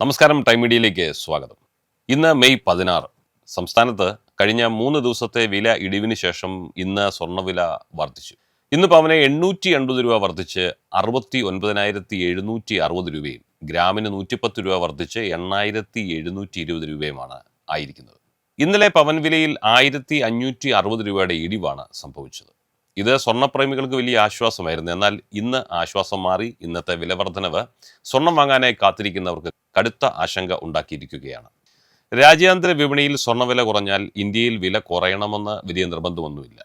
നമസ്കാരം ടൈം മീഡിയയിലേക്ക് സ്വാഗതം. ഇന്ന് മെയ് പതിനാറ്. സംസ്ഥാനത്ത് കഴിഞ്ഞ മൂന്ന് ദിവസത്തെ വില ഇടിവിന് ശേഷം ഇന്ന് സ്വർണവില വർദ്ധിച്ചു. ഇന്ന് പവന് എണ്ണൂറ്റി എൺപത് രൂപ വർദ്ധിച്ച് അറുപത്തി ഒൻപതിനായിരത്തി എഴുന്നൂറ്റി അറുപത് രൂപയും ഗ്രാമിന് നൂറ്റിപ്പത്ത് രൂപ വർദ്ധിച്ച് എണ്ണായിരത്തി എഴുന്നൂറ്റി ഇരുപത് രൂപയുമാണ് ആയിരിക്കുന്നത്. ഇന്നലെ പവൻ വിലയിൽ ആയിരത്തി അഞ്ഞൂറ്റി അറുപത് രൂപയുടെ ഇടിവാണ് സംഭവിച്ചത്. ഇത് സ്വർണപ്രേമികൾക്ക് വലിയ ആശ്വാസമായിരുന്നു. എന്നാൽ ഇന്ന് ആശ്വാസം മാറി ഇന്നത്തെ വിലവർദ്ധനവ് സ്വർണം വാങ്ങാനായി കാത്തിരിക്കുന്നവർക്ക് കടുത്ത ആശങ്ക ഉണ്ടാക്കിയിരിക്കുകയാണ്. രാജ്യാന്തര വിപണിയിൽ സ്വർണവില കുറഞ്ഞാൽ ഇന്ത്യയിൽ വില കുറയണമെന്ന് വലിയ നിർബന്ധമൊന്നുമില്ല.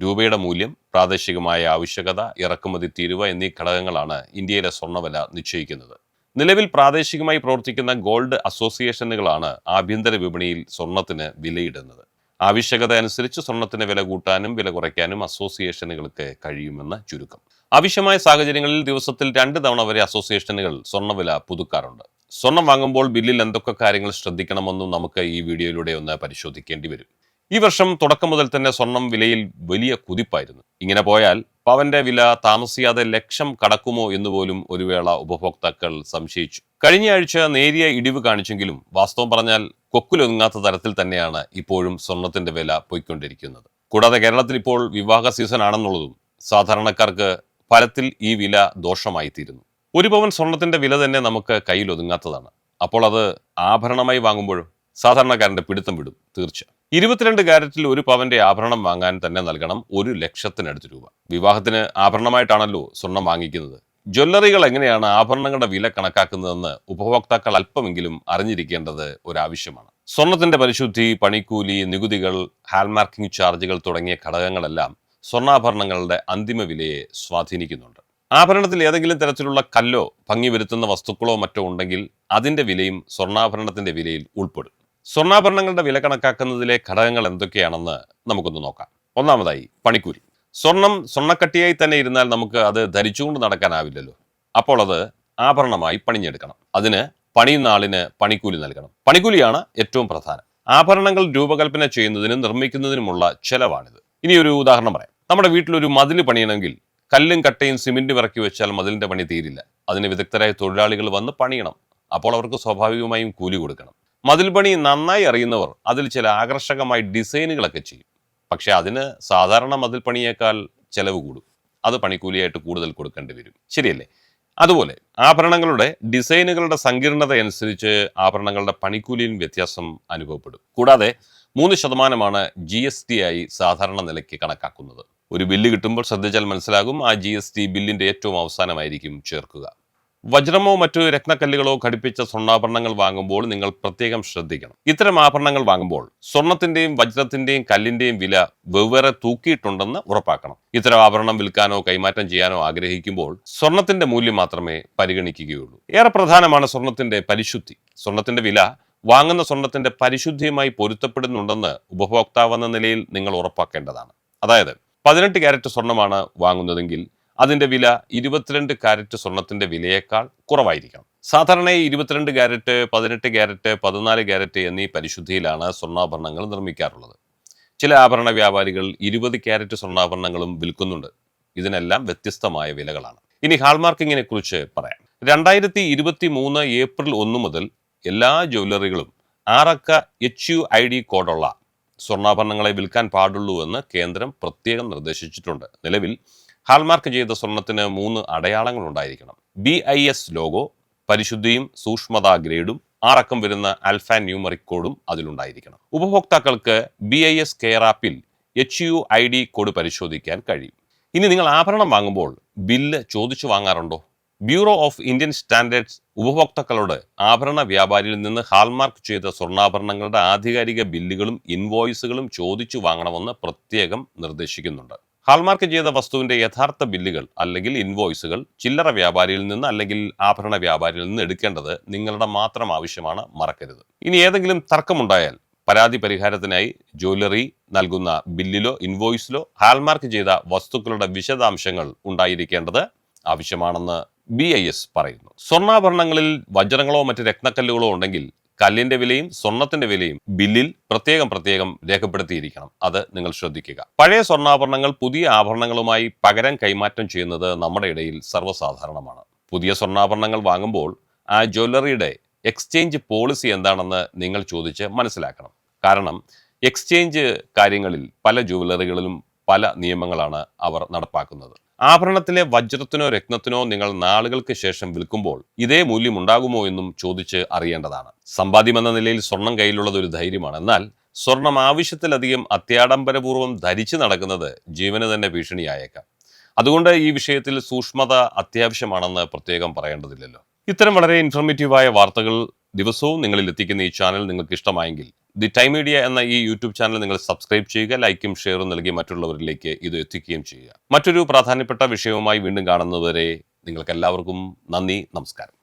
രൂപയുടെ മൂല്യം പ്രാദേശികമായ ആവശ്യകത ഇറക്കുമതി തീരുവ എന്നീ ഘടകങ്ങളാണ് ഇന്ത്യയിലെ സ്വർണവില നിശ്ചയിക്കുന്നത്. നിലവിൽ പ്രാദേശികമായി പ്രവർത്തിക്കുന്ന ഗോൾഡ് അസോസിയേഷനുകളാണ് ആഭ്യന്തര വിപണിയിൽ സ്വർണത്തിന് വിലയിടുന്നത്. ആവശ്യകത അനുസരിച്ച് സ്വർണത്തിന് വില കൂട്ടാനും വില കുറയ്ക്കാനും അസോസിയേഷനുകൾക്ക് കഴിയുമെന്ന് ചുരുക്കം. ആവശ്യമായ സാഹചര്യങ്ങളിൽ ദിവസത്തിൽ രണ്ട് തവണ വരെ അസോസിയേഷനുകൾ സ്വർണവില പുതുക്കാറുണ്ട്. സ്വർണം വാങ്ങുമ്പോൾ ബില്ലിൽ എന്തൊക്കെ കാര്യങ്ങൾ ശ്രദ്ധിക്കണമെന്നും നമുക്ക് ഈ വീഡിയോയിലൂടെ ഒന്ന് പരിശോധിക്കേണ്ടി വരും. ഈ വർഷം തുടക്കം മുതൽ തന്നെ സ്വർണം വിലയിൽ വലിയ കുതിപ്പായിരുന്നു. ഇങ്ങനെ പോയാൽ പവന്റെ വില താമസിയാതെ ലക്ഷം കടക്കുമോ എന്ന് പോലും ഒരു വേള ഉപഭോക്താക്കൾ സംശയിച്ചു. കഴിഞ്ഞ ആഴ്ച നേരിയ ഇടിവ് കാണിച്ചെങ്കിലും വാസ്തവം പറഞ്ഞാൽ കൊക്കിലൊതുങ്ങാത്ത തരത്തിൽ തന്നെയാണ് ഇപ്പോഴും സ്വർണത്തിന്റെ വില പോയിക്കൊണ്ടിരിക്കുന്നത്. കൂടാതെ കേരളത്തിൽ ഇപ്പോൾ വിവാഹ സീസൺ ആണെന്നുള്ളതും സാധാരണക്കാർക്ക് ഫലത്തിൽ ഈ വില ദോഷമായി തീരുന്നു ഒരു പവൻ സ്വർണത്തിന്റെ വില തന്നെ നമുക്ക് കയ്യിൽ ഒതുങ്ങാത്തതാണ് അപ്പോൾ അത് ആഭരണമായി വാങ്ങുമ്പോഴും സാധാരണക്കാരന്റെ പിടുത്തം വിടും തീർച്ച ഇരുപത്തിരണ്ട് കാരറ്റിൽ ഒരു പവന്റെ ആഭരണം വാങ്ങാൻ തന്നെ നൽകണം ഒരു ലക്ഷത്തിനടുത്ത് രൂപ. വിവാഹത്തിന് ആഭരണമായിട്ടാണല്ലോ സ്വർണം വാങ്ങിക്കുന്നത്. ജ്വല്ലറികൾ എങ്ങനെയാണ് ആഭരണങ്ങളുടെ വില കണക്കാക്കുന്നതെന്ന് ഉപഭോക്താക്കൾ അല്പമെങ്കിലും അറിഞ്ഞിരിക്കേണ്ടത് ഒരാവശ്യമാണ്. സ്വർണത്തിന്റെ പരിശുദ്ധി പണിക്കൂലി നികുതികൾ ഹാൽമാർക്കിംഗ് ചാർജുകൾ തുടങ്ങിയ ഘടകങ്ങളെല്ലാം സ്വർണാഭരണങ്ങളുടെ അന്തിമ വിലയെ സ്വാധീനിക്കുന്നുണ്ട്. ആഭരണത്തിൽ ഏതെങ്കിലും തരത്തിലുള്ള കല്ലോ ഭംഗി വരുത്തുന്ന വസ്തുക്കളോ മറ്റോ ഉണ്ടെങ്കിൽ അതിന്റെ വിലയും സ്വർണാഭരണത്തിന്റെ വിലയിൽ ഉൾപ്പെടും. സ്വർണാഭരണങ്ങളുടെ വില കണക്കാക്കുന്നതിലെ ഘടകങ്ങൾ എന്തൊക്കെയാണെന്ന് നമുക്കൊന്ന് നോക്കാം. ഒന്നാമതായി പണിക്കൂലി. സ്വർണം സ്വർണക്കട്ടിയായി തന്നെ ഇരുന്നാൽ നമുക്ക് അത് ധരിച്ചുകൊണ്ട് നടക്കാനാവില്ലല്ലോ. അപ്പോൾ അത് ആഭരണമായി പണിഞ്ഞെടുക്കണം. അതിന് പണിയുന്ന പണിക്കൂലി നൽകണം. പണിക്കൂലിയാണ് ഏറ്റവും പ്രധാനം. ആഭരണങ്ങൾ രൂപകൽപ്പന ചെയ്യുന്നതിനും നിർമ്മിക്കുന്നതിനുമുള്ള ചെലവാണിത്. ഇനി ഒരു ഉദാഹരണം പറയാം. നമ്മുടെ വീട്ടിലൊരു മതിൽ പണിയണമെങ്കിൽ കല്ലും കട്ടയും സിമെന്റും ഇറക്കി വെച്ചാൽ മതിലിന്റെ പണി തീരില്ല. അതിന് വിദഗ്ധരായ തൊഴിലാളികൾ വന്ന് പണിയണം. അപ്പോൾ അവർക്ക് സ്വാഭാവികമായും കൂലി കൊടുക്കണം. മതിൽ പണി നന്നായി അറിയുന്നവർ അതിൽ ചില ആകർഷകമായ ഡിസൈനുകളൊക്കെ ചെയ്യും. പക്ഷെ അതിന് സാധാരണ മതിൽ പണിയേക്കാൾ ചെലവ് കൂടും. അത് പണിക്കൂലിയായിട്ട് കൂടുതൽ കൊടുക്കേണ്ടി വരും. ശരിയല്ലേ? അതുപോലെ ആഭരണങ്ങളുടെ ഡിസൈനുകളുടെ സങ്കീർണത അനുസരിച്ച് ആഭരണങ്ങളുടെ പണിക്കൂലിയും വ്യത്യാസം അനുഭവപ്പെടും. കൂടാതെ മൂന്ന് ശതമാനമാണ് ജി എസ് ടി ആയി സാധാരണ നിലയ്ക്ക് കണക്കാക്കുന്നത്. ഒരു ബില്ല് കിട്ടുമ്പോൾ ശ്രദ്ധിച്ചാൽ മനസ്സിലാകും ആ ജി എസ് ടി ബില്ലിന്റെ ഏറ്റവും അവസാനമായിരിക്കും ചേർക്കുക. വജ്രമോ മറ്റു രത്നക്കല്ലുകളോ ഘടിപ്പിച്ച സ്വർണാഭരണങ്ങൾ വാങ്ങുമ്പോൾ നിങ്ങൾ പ്രത്യേകം ശ്രദ്ധിക്കണം. ഇത്തരം ആഭരണങ്ങൾ വാങ്ങുമ്പോൾ സ്വർണത്തിന്റെയും വജ്രത്തിന്റെയും കല്ലിന്റെയും വില വെവ്വേറെ തൂക്കിയിട്ടുണ്ടെന്ന് ഉറപ്പാക്കണം. ഇത്തരം ആഭരണം വിൽക്കാനോ കൈമാറ്റം ചെയ്യാനോ ആഗ്രഹിക്കുമ്പോൾ സ്വർണത്തിന്റെ മൂല്യം മാത്രമേ പരിഗണിക്കുകയുള്ളൂ. ഏറെ പ്രധാനമാണ് സ്വർണത്തിന്റെ പരിശുദ്ധി. സ്വർണത്തിന്റെ വില വാങ്ങുന്ന സ്വർണത്തിന്റെ പരിശുദ്ധിയുമായി പൊരുത്തപ്പെടുന്നുണ്ടെന്ന് ഉപഭോക്താവെന്ന നിലയിൽ നിങ്ങൾ ഉറപ്പാക്കേണ്ടതാണ്. അതായത് പതിനെട്ട് ക്യാരറ്റ് സ്വർണമാണ് വാങ്ങുന്നതെങ്കിൽ അതിന്റെ വില ഇരുപത്തിരണ്ട് കാരറ്റ് സ്വർണത്തിന്റെ വിലയേക്കാൾ കുറവായിരിക്കണം. സാധാരണ ഇരുപത്തിരണ്ട് ക്യാരറ്റ് പതിനെട്ട് ക്യാരറ്റ് പതിനാല് ക്യാരറ്റ് എന്നീ പരിശുദ്ധിയിലാണ് സ്വർണാഭരണങ്ങൾ നിർമ്മിക്കാറുള്ളത്. ചില ആഭരണ വ്യാപാരികൾ ഇരുപത് ക്യാരറ്റ് സ്വർണാഭരണങ്ങളും വിൽക്കുന്നുണ്ട്. ഇതിനെല്ലാം വ്യത്യസ്തമായ വിലകളാണ്. ഇനി ഹാൾമാർക്കിങ്ങിനെ കുറിച്ച് പറയാം. രണ്ടായിരത്തി ഇരുപത്തി മൂന്ന് ഏപ്രിൽ ഒന്ന് മുതൽ എല്ലാ ജ്വല്ലറികളും ആറക്ക എച്ച് യു ഐ ഡി കോഡുള്ള സ്വർണാഭരണങ്ങളെ വിൽക്കാൻ പാടുള്ളൂ എന്ന് കേന്ദ്രം പ്രത്യേകം നിർദ്ദേശിച്ചിട്ടുണ്ട്. നിലവിൽ ഹാൾമാർക്ക് ചെയ്ത സ്വർണത്തിന് മൂന്ന് അടയാളങ്ങൾ ഉണ്ടായിരിക്കണം ബി ഐ എസ് ലോഗോ പരിശുദ്ധിയും സൂക്ഷ്മതാ ഗ്രേഡും ആറക്കം വരുന്ന അൽഫാൻ ന്യൂമറിക് കോഡും അതിലുണ്ടായിരിക്കണം. ഉപഭോക്താക്കൾക്ക് ബി ഐ എസ് കെയർ ആപ്പിൽ H U I D code പരിശോധിക്കാൻ കഴിയും. ഇനി നിങ്ങൾ ആഭരണം വാങ്ങുമ്പോൾ ബില്ല് ചോദിച്ചു വാങ്ങാറുണ്ടോ? ബ്യൂറോ ഓഫ് ഇന്ത്യൻ സ്റ്റാൻഡേർഡ്സ് ഉപഭോക്താക്കളോട് ആഭരണ വ്യാപാരിയിൽ നിന്ന് ഹാൾമാർക്ക് ചെയ്ത സ്വർണാഭരണങ്ങളുടെ ആധികാരിക ബില്ലുകളും ഇൻവോയ്സുകളും ചോദിച്ചു വാങ്ങണമെന്ന് പ്രത്യേകം നിർദ്ദേശിക്കുന്നുണ്ട്. ഹാൾമാർക്ക് ചെയ്ത വസ്തുവിന്റെ യഥാർത്ഥ ബില്ലുകൾ അല്ലെങ്കിൽ ഇൻവോയ്സുകൾ ചില്ലറ വ്യാപാരിയിൽ നിന്ന് അല്ലെങ്കിൽ ആഭരണ വ്യാപാരിയിൽ നിന്ന് എടുക്കേണ്ടത് നിങ്ങളുടെ മാത്രം ആവശ്യമാണ് മറക്കരുത്. ഇനി ഏതെങ്കിലും തർക്കമുണ്ടായാൽ പരാതി പരിഹാരത്തിനായി ജ്വല്ലറി നൽകുന്ന ബില്ലിലോ ഇൻവോയ്സിലോ ഹാൾമാർക്ക് ചെയ്ത വസ്തുക്കളുടെ വിശദാംശങ്ങൾ ഉണ്ടായിരിക്കേണ്ടത് ആവശ്യമാണെന്ന് ബി ഐ എസ് പറയുന്നു. സ്വർണാഭരണങ്ങളിൽ വജ്രങ്ങളോ മറ്റ് രത്നക്കല്ലുകളോ ഉണ്ടെങ്കിൽ കല്ലിന്റെ വിലയും സ്വർണത്തിന്റെ വിലയും ബില്ലിൽ പ്രത്യേകം പ്രത്യേകം രേഖപ്പെടുത്തിയിരിക്കണം. അത് നിങ്ങൾ ശ്രദ്ധിക്കുക. പഴയ സ്വർണാഭരണങ്ങൾ പുതിയ ആഭരണങ്ങളുമായി പകരം കൈമാറ്റം ചെയ്യുന്നത് നമ്മുടെ ഇടയിൽ സർവസാധാരണമാണ്. പുതിയ സ്വർണാഭരണങ്ങൾ വാങ്ങുമ്പോൾ ആ ജ്വല്ലറിയുടെ എക്സ്ചേഞ്ച് പോളിസി എന്താണെന്ന് നിങ്ങൾ ചോദിച്ച് മനസ്സിലാക്കണം. കാരണം എക്സ്ചേഞ്ച് കാര്യങ്ങളിൽ പല ജുവലറികളിലും പല നിയമങ്ങളാണ് അവർ നടപ്പാക്കുന്നത്. ആഭരണത്തിലെ വജ്രത്തിനോ രത്നത്തിനോ നിങ്ങൾ നാളുകൾക്ക് ശേഷം വിൽക്കുമ്പോൾ ഇതേ മൂല്യം ഉണ്ടാകുമോ എന്നും ചോദിച്ച് അറിയേണ്ടതാണ്. സമ്പാദ്യം എന്ന നിലയിൽ സ്വർണം കയ്യിലുള്ളത് ഒരു ധൈര്യമാണ്. എന്നാൽ സ്വർണം ആവശ്യത്തിലധികം അത്യാഡംബരപൂർവം ധരിച്ചു നടക്കുന്നത് ജീവന് തന്നെ ഭീഷണിയായേക്കാം. അതുകൊണ്ട് ഈ വിഷയത്തിൽ സൂക്ഷ്മത അത്യാവശ്യമാണെന്ന് പ്രത്യേകം പറയേണ്ടതില്ലല്ലോ. ഇത്തരം വളരെ ഇൻഫർമേറ്റീവായ വാർത്തകൾ ദിവസവും നിങ്ങളിൽ എത്തിക്കുന്ന ഈ ചാനൽ നിങ്ങൾക്ക് ഇഷ്ടമായെങ്കിൽ ദി ടൈം മീഡിയ എന്ന ഈ യൂട്യൂബ് ചാനൽ നിങ്ങൾ സബ്സ്ക്രൈബ് ചെയ്യുക ലൈക്കും ഷെയറും നൽകി മറ്റുള്ളവരിലേക്ക് ഇത് എത്തിക്കുകയും ചെയ്യുക. മറ്റൊരു പ്രാധാന്യപ്പെട്ട വിഷയവുമായി വീണ്ടും കാണുന്നവരെ നിങ്ങൾക്കെല്ലാവർക്കും നന്ദി നമസ്കാരം.